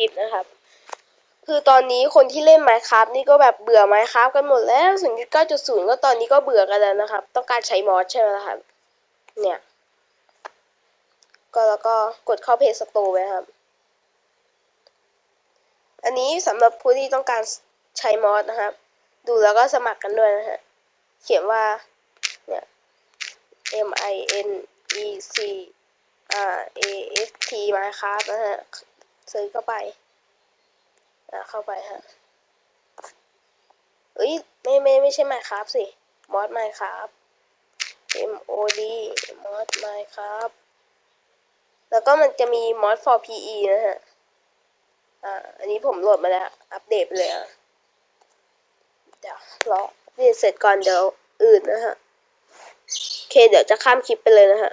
ลิปนะครับ คือตอนนี้คนที่เล่น Minecraft นี่ก็แบบเบื่อ Minecraft กันหมดแล้ว 0.9.0 ก็ตอนนี้ก็เบื่อกันแล้วนะครับ ต้องการใช้มอสใช่ไหมล่ะครับ เนี่ย ก็แล้วก็กดเข้าเพจสโตร์ไปครับ อันนี้สำหรับผู้ที่ต้องการใช้มอสนะครับ ดูแล้วก็สมัครกันด้วยนะฮะ เขียนว่า เนี่ย M I N E C R A F T Minecraft นะฮะ ซื้อเข้าไป อะเข้าไปฮะเอ้ยไม่ไม่ไม่ใช่ Minecraft สิมอส Minecraft M O D มอส Minecraft แล้วก็มันจะมีมอส for PE นะฮะ อ่า อันนี้ผมโหลดมาแล้ว อัปเดตไปเลยอะ เดี๋ยวรออัปเดตเสร็จก่อนเดี๋ยวอื่นนะฮะ โอเค เดี๋ยวจะข้ามคลิปไปเลยนะฮะ